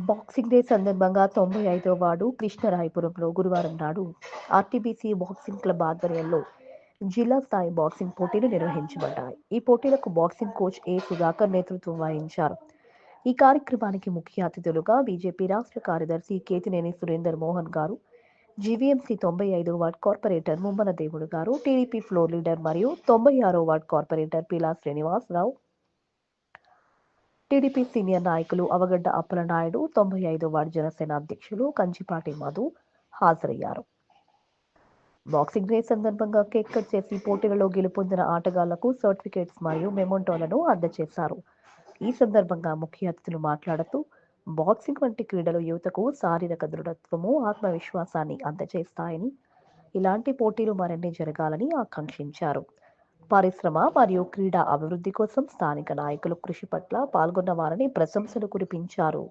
Boxing day సందర్భంగా తొంభై ఐదో వార్డు కృష్ణరాయపురంలో గురువారం నాడు ఆర్టీబీసీ బాక్సింగ్ క్లబ్ ఆధ్వర్యంలో జిల్లా స్థాయి బాక్సింగ్ పోటీలు నిర్వహించబడ్డాయి. ఈ పోటీలకు బాక్సింగ్ కోచ్ ఏ సుధాకర్ నేతృత్వం వహించారు. ఈ కార్యక్రమానికి ముఖ్య అతిథులుగా బీజేపీ రాష్ట్ర కార్యదర్శి కేతినేని సురేందర్ మోహన్ గారు జీవీఎంసీ తొంభై ఐదో వార్డ్ కార్పొరేటర్ ముమ్మన దేవుడు గారు టీడీపీ ఫ్లోర్ లీడర్ మరియు తొంభై ఆరో ward corporator Pila Srinivasarao TDP senior నాయకులు అవగడ్డ అప్పలనాయుడు తొంభై ఐదో వార్డు జనసేన అధ్యక్షులు కంచిపాటి మధు హాజరయ్యారు. బాక్సింగ్ డే సందర్భంగా కేక్ కట్ చేసి పోటీలలో గెలుపొందిన ఆటగాళ్ళకు సర్టిఫికేట్స్ మరియు మెమోంటోలను అందజేశారు. ఈ సందర్భంగా ముఖ్య అతిథులు మాట్లాడుతూ బాక్సింగ్ వంటి క్రీడలు యువతకు శారీరక దృఢత్వము ఆత్మవిశ్వాసాన్ని అందజేస్తాయని ఇలాంటి పోటీలు మరిన్ని జరగాలని ఆకాంక్షించారు. పరిశ్రమ మరియు క్రీడా అభివృద్ధి కోసం స్థానిక నాయకులు కృషి పట్ల పాల్గొన్న వారిని ప్రశంసలు కురిపించారు.